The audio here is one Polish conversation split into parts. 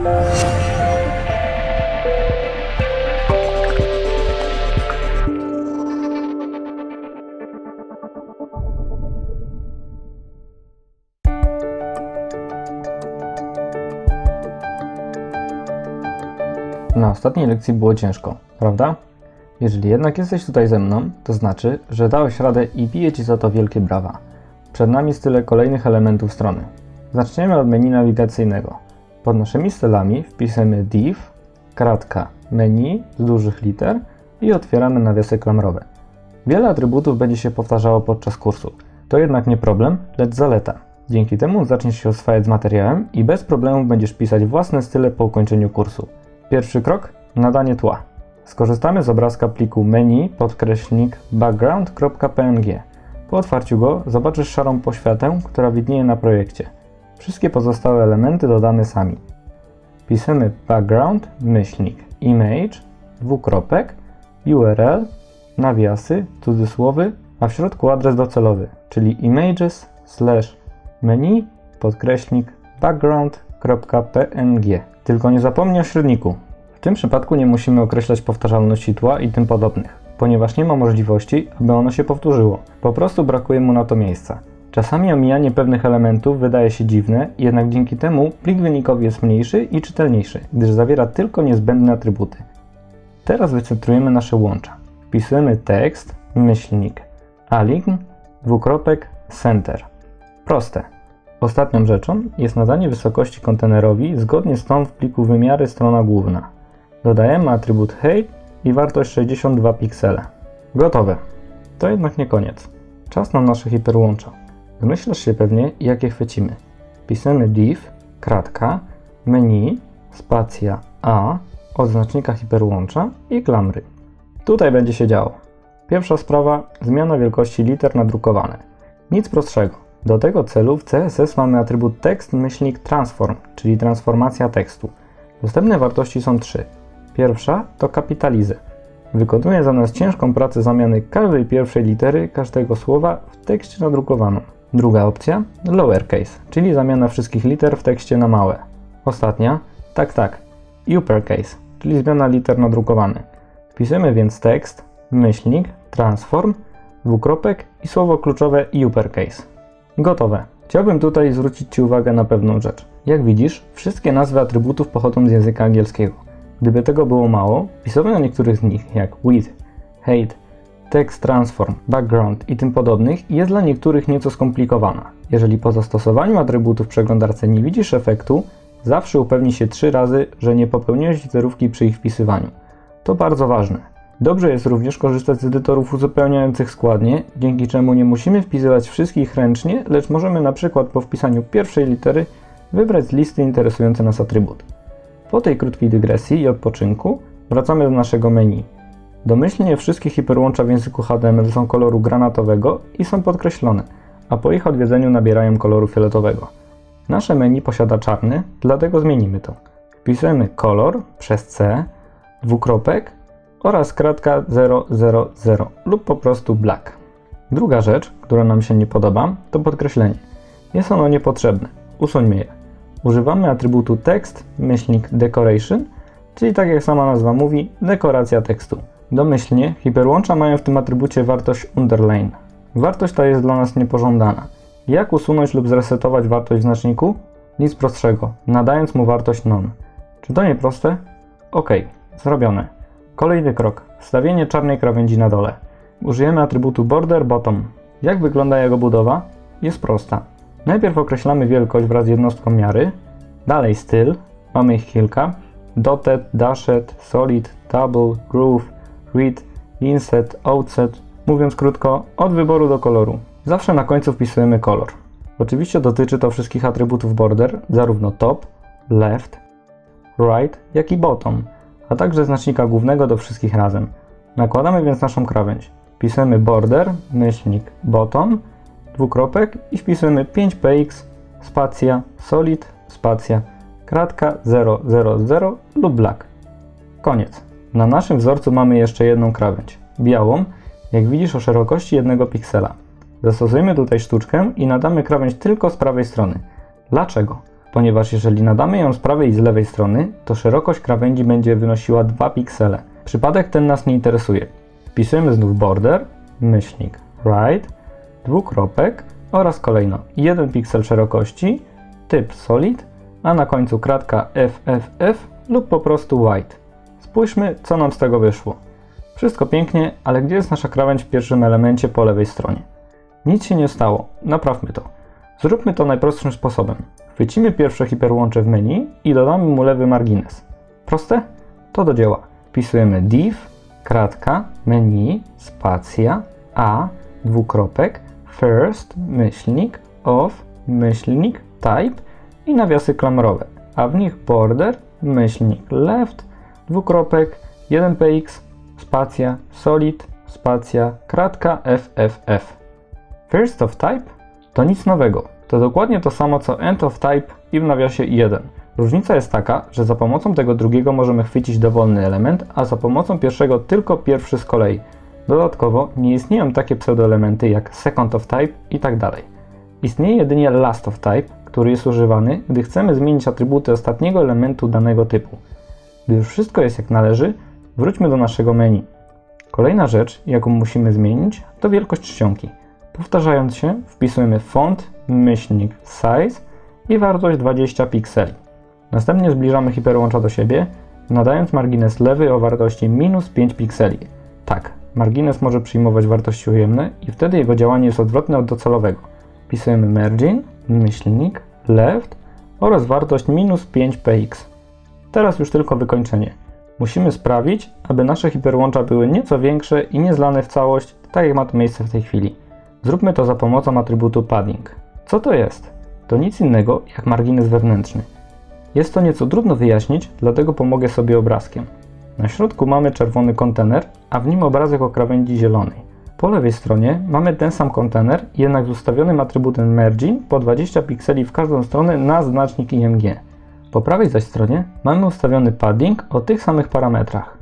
Na ostatniej lekcji było ciężko, prawda? Jeżeli jednak jesteś tutaj ze mną, to znaczy, że dałeś radę i bije Ci za to wielkie brawa. Przed nami style kolejnych elementów strony. Zaczniemy od menu nawigacyjnego. Pod naszymi stylami wpiszemy div, kratka, menu z dużych liter i otwieramy nawiasy klamrowe. Wiele atrybutów będzie się powtarzało podczas kursu. To jednak nie problem, lecz zaleta. Dzięki temu zaczniesz się oswajać z materiałem i bez problemu będziesz pisać własne style po ukończeniu kursu. Pierwszy krok nadanie tła. Skorzystamy z obrazka pliku menu podkreśnik background.png. Po otwarciu go zobaczysz szarą poświatę, która widnieje na projekcie. Wszystkie pozostałe elementy dodamy sami. Piszemy background, myślnik, image, dwukropek, URL, nawiasy, cudzysłowy, a w środku adres docelowy, czyli images slash menu podkreśnik background.png. Tylko nie zapomnij o średniku. W tym przypadku nie musimy określać powtarzalności tła i tym podobnych, ponieważ nie ma możliwości, aby ono się powtórzyło. Po prostu brakuje mu na to miejsca. Czasami omijanie pewnych elementów wydaje się dziwne, jednak dzięki temu plik wynikowy jest mniejszy i czytelniejszy, gdyż zawiera tylko niezbędne atrybuty. Teraz wycentrujemy nasze łącza. Wpisujemy tekst, myślnik, align, dwukropek, center. Proste. Ostatnią rzeczą jest nadanie wysokości kontenerowi zgodnie z tą w pliku wymiary strona główna. Dodajemy atrybut height i wartość 62 piksele. Gotowe. To jednak nie koniec. Czas na nasze hiperłącza. Domyślasz się pewnie, jakie chwycimy. Pisemy div, kratka, menu, spacja A, od znacznika hiperłącza i klamry. Tutaj będzie się działo. Pierwsza sprawa, zmiana wielkości liter nadrukowane. Nic prostszego. Do tego celu w CSS mamy atrybut text myślnik transform, czyli transformacja tekstu. Dostępne wartości są trzy. Pierwsza to kapitalizę. Wykonuje za nas ciężką pracę zamiany każdej pierwszej litery każdego słowa w tekście nadrukowaną. Druga opcja lowercase, czyli zamiana wszystkich liter w tekście na małe. Ostatnia, tak tak, uppercase, czyli zmiana liter nadrukowanych. Wpisujemy więc tekst, myślnik, transform, dwukropek i słowo kluczowe uppercase. Gotowe. Chciałbym tutaj zwrócić Ci uwagę na pewną rzecz. Jak widzisz, wszystkie nazwy atrybutów pochodzą z języka angielskiego. Gdyby tego było mało, pisowanie niektórych z nich, jak with, hate, text transform, background i tym podobnych, jest dla niektórych nieco skomplikowana. Jeżeli po zastosowaniu atrybutów w przeglądarce nie widzisz efektu, zawsze upewnij się trzy razy, że nie popełniłeś literówki przy ich wpisywaniu. To bardzo ważne. Dobrze jest również korzystać z edytorów uzupełniających składnie, dzięki czemu nie musimy wpisywać wszystkich ręcznie, lecz możemy na przykład po wpisaniu pierwszej litery wybrać z listy interesujący nas atrybut. Po tej krótkiej dygresji i odpoczynku wracamy do naszego menu. Domyślnie wszystkie hiperłącza w języku HTML są koloru granatowego i są podkreślone, a po ich odwiedzeniu nabierają koloru fioletowego. Nasze menu posiada czarny, dlatego zmienimy to. Wpisujemy kolor przez C, dwukropek oraz kratka 000 lub po prostu black. Druga rzecz, która nam się nie podoba, to podkreślenie. Jest ono niepotrzebne. Usuńmy je. Używamy atrybutu myślnik decoration, czyli tak jak sama nazwa mówi, dekoracja tekstu. Domyślnie hiperłącza mają w tym atrybucie wartość underline. Wartość ta jest dla nas niepożądana. Jak usunąć lub zresetować wartość w znaczniku? Nic prostszego, nadając mu wartość non. Czy to nie proste? Ok, zrobione. Kolejny krok. Wstawienie czarnej krawędzi na dole. Użyjemy atrybutu border bottom. Jak wygląda jego budowa? Jest prosta. Najpierw określamy wielkość wraz z jednostką miary, dalej styl, mamy ich kilka, dotted, dashed, solid, double, groove, read, inset, outset, mówiąc krótko, od wyboru do koloru. Zawsze na końcu wpisujemy kolor. Oczywiście dotyczy to wszystkich atrybutów border, zarówno top, left, right, jak i bottom, a także znacznika głównego do wszystkich razem. Nakładamy więc naszą krawędź. Pisujemy border, myślnik, bottom, dwukropek i wpisujemy 5px, spacja, solid, spacja, kratka 000 lub black. Koniec. Na naszym wzorcu mamy jeszcze jedną krawędź, białą, jak widzisz o szerokości jednego piksela. Zastosujemy tutaj sztuczkę i nadamy krawędź tylko z prawej strony. Dlaczego? ponieważ jeżeli nadamy ją z prawej i z lewej strony, to szerokość krawędzi będzie wynosiła 2 piksele. Przypadek ten nas nie interesuje. Wpisujemy znów border, myślnik, right, dwukropek oraz kolejno 1 piksel szerokości, typ solid, a na końcu kratka FFF lub po prostu white. Spójrzmy, co nam z tego wyszło. Wszystko pięknie, ale gdzie jest nasza krawędź w pierwszym elemencie po lewej stronie? Nic się nie stało, naprawmy to. Zróbmy to najprostszym sposobem. Chwycimy pierwsze hiperłącze w menu i dodamy mu lewy margines. Proste? To do dzieła. Wpisujemy div, kratka, menu, spacja, a, dwukropek, first, myślnik, of, myślnik, type i nawiasy klamrowe, a w nich border, myślnik, left, dwukropek, 1px, spacja, solid, spacja, kratka, fff. First of type to nic nowego. To dokładnie to samo co end of type i w nawiasie 1. Różnica jest taka, że za pomocą tego drugiego możemy chwycić dowolny element, a za pomocą pierwszego tylko pierwszy z kolei. Dodatkowo nie istnieją takie pseudoelementy jak second of type i tak dalej. Istnieje jedynie last of type, który jest używany, gdy chcemy zmienić atrybuty ostatniego elementu danego typu. Gdy już wszystko jest jak należy, wróćmy do naszego menu. Kolejna rzecz, jaką musimy zmienić, to wielkość czcionki. Powtarzając się, wpisujemy font, myślnik, size i wartość 20 pikseli. Następnie zbliżamy hiperłącza do siebie, nadając margines lewy o wartości minus 5 pikseli. Tak, margines może przyjmować wartości ujemne i wtedy jego działanie jest odwrotne od docelowego. Wpisujemy margin, myślnik, left oraz wartość minus 5px. Teraz już tylko wykończenie. Musimy sprawić, aby nasze hiperłącza były nieco większe i nie zlane w całość, tak jak ma to miejsce w tej chwili. Zróbmy to za pomocą atrybutu padding. Co to jest? To nic innego jak margines wewnętrzny. Jest to nieco trudno wyjaśnić, dlatego pomogę sobie obrazkiem. Na środku mamy czerwony kontener, a w nim obrazek o krawędzi zielonej. Po lewej stronie mamy ten sam kontener, jednak z ustawionym atrybutem margin po 20 pikseli w każdą stronę na znacznik IMG. Po prawej zaś stronie mamy ustawiony padding o tych samych parametrach.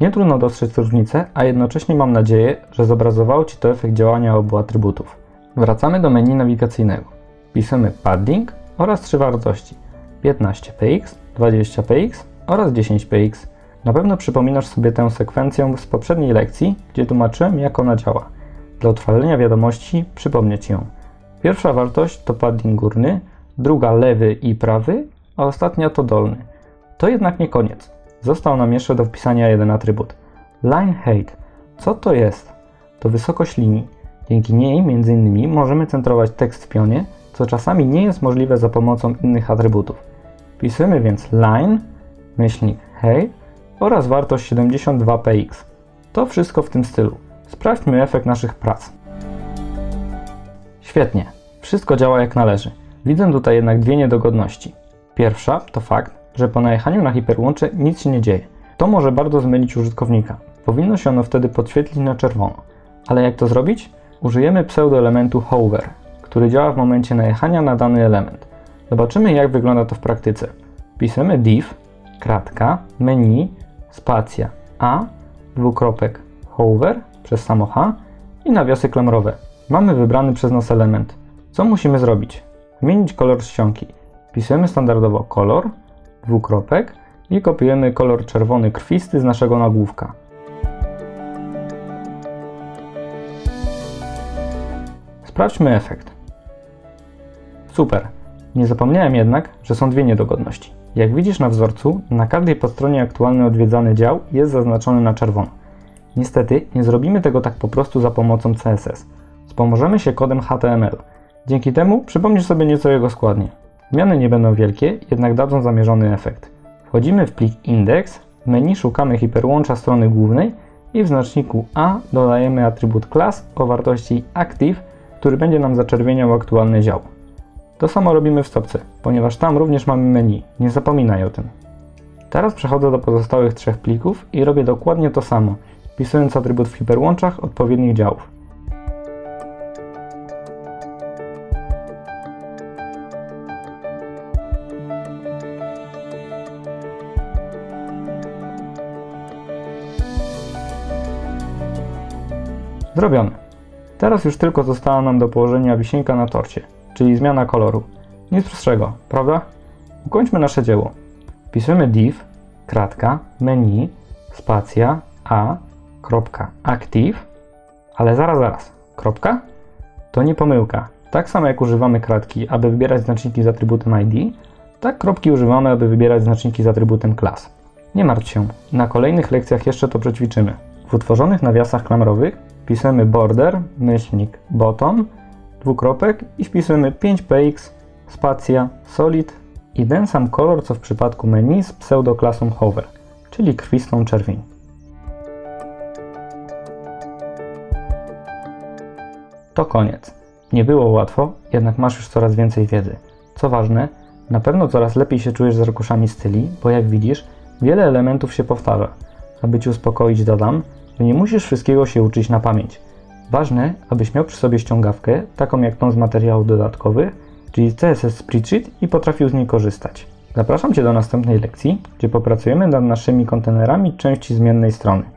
Nie trudno dostrzec różnicę, a jednocześnie mam nadzieję, że zobrazowało Ci to efekt działania obu atrybutów. Wracamy do menu nawigacyjnego. Wpisujemy padding oraz trzy wartości 15px, 20px oraz 10px. Na pewno przypominasz sobie tę sekwencję z poprzedniej lekcji, gdzie tłumaczyłem jak ona działa. Dla utrwalenia wiadomości przypomnę Ci ją. Pierwsza wartość to padding górny, druga lewy i prawy, a ostatnia to dolny. To jednak nie koniec. Został nam jeszcze do wpisania jeden atrybut. Line height. Co to jest? To wysokość linii. Dzięki niej m.in. możemy centrować tekst w pionie, co czasami nie jest możliwe za pomocą innych atrybutów. Wpisujemy więc line, myślnik height oraz wartość 72px. To wszystko w tym stylu. Sprawdźmy efekt naszych prac. Świetnie. Wszystko działa jak należy. Widzę tutaj jednak dwie niedogodności. Pierwsza to fakt, że po najechaniu na hiperłącze nic się nie dzieje. To może bardzo zmylić użytkownika. Powinno się ono wtedy podświetlić na czerwono. Ale jak to zrobić? Użyjemy pseudoelementu hover, który działa w momencie najechania na dany element. Zobaczymy jak wygląda to w praktyce. Wpisujemy div, kratka, menu, spacja a, dwukropek, hover przez samo h i nawiasy klamrowe. Mamy wybrany przez nas element. Co musimy zrobić? Zmienić kolor czcionki. Wpisujemy standardowo kolor, dwukropek i kopiujemy kolor czerwony krwisty z naszego nagłówka. Sprawdźmy efekt. Super. Nie zapomniałem jednak, że są dwie niedogodności. Jak widzisz na wzorcu, na każdej podstronie aktualny odwiedzany dział jest zaznaczony na czerwono. Niestety nie zrobimy tego tak po prostu za pomocą CSS. Wspomożemy się kodem HTML. Dzięki temu przypomnisz sobie nieco jego składnie. Zmiany nie będą wielkie, jednak dadzą zamierzony efekt. Wchodzimy w plik index, w menu szukamy hiperłącza strony głównej i w znaczniku A dodajemy atrybut class o wartości active, który będzie nam zaczerwieniał aktualny dział. To samo robimy w stopce, ponieważ tam również mamy menu, nie zapominaj o tym. Teraz przechodzę do pozostałych trzech plików i robię dokładnie to samo, wpisując atrybut w hiperłączach odpowiednich działów. Zrobione. Teraz już tylko została nam do położenia wisienka na torcie, czyli zmiana koloru. Nic prostszego, prawda? Ukończmy nasze dzieło. Wpisujemy div, kratka, menu, spacja, a, kropka, active, ale zaraz, zaraz, kropka? To nie pomyłka. Tak samo jak używamy kratki, aby wybierać znaczniki z atrybutem ID, tak kropki używamy, aby wybierać znaczniki z atrybutem class. Nie martw się, na kolejnych lekcjach jeszcze to przećwiczymy. W utworzonych nawiasach klamrowych wpisujemy border, myślnik, bottom, dwukropek i wpisujemy 5px, spacja, solid i ten sam kolor co w przypadku menu z pseudoklasą hover, czyli krwistą czerwień. To koniec. Nie było łatwo, jednak masz już coraz więcej wiedzy. Co ważne, na pewno coraz lepiej się czujesz z arkuszami styli, bo jak widzisz, wiele elementów się powtarza. Aby Ci uspokoić dodam, nie musisz wszystkiego się uczyć na pamięć. Ważne, abyś miał przy sobie ściągawkę, taką jak tą z materiałów dodatkowych, czyli CSS Spreadsheet i potrafił z niej korzystać. Zapraszam Cię do następnej lekcji, gdzie popracujemy nad naszymi kontenerami części zmiennej strony.